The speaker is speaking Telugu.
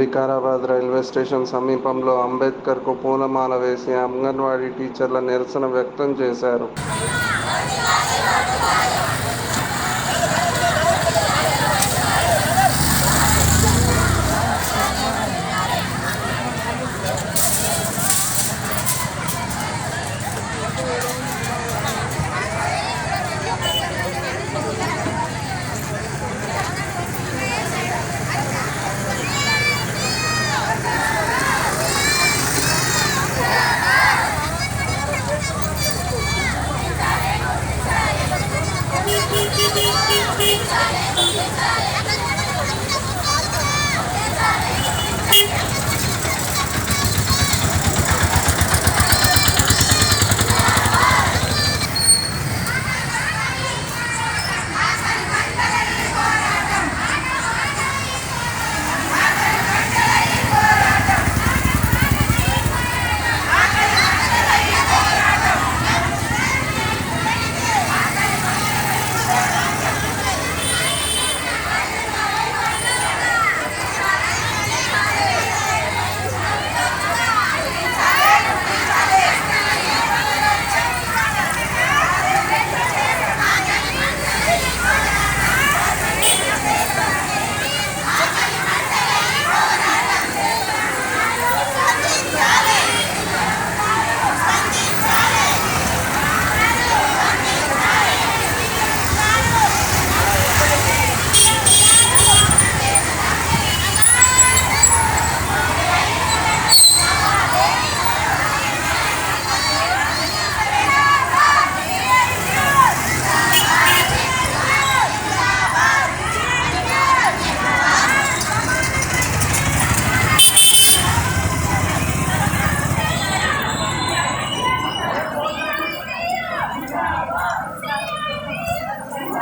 వికారాబాద్ రైల్వే స్టేషన్ సమీపంలో అంబేద్కర్కు పూలమాల వేసి అంగన్వాడీ టీచర్ల నిరసన వ్యక్తం చేశారు. চলে চলে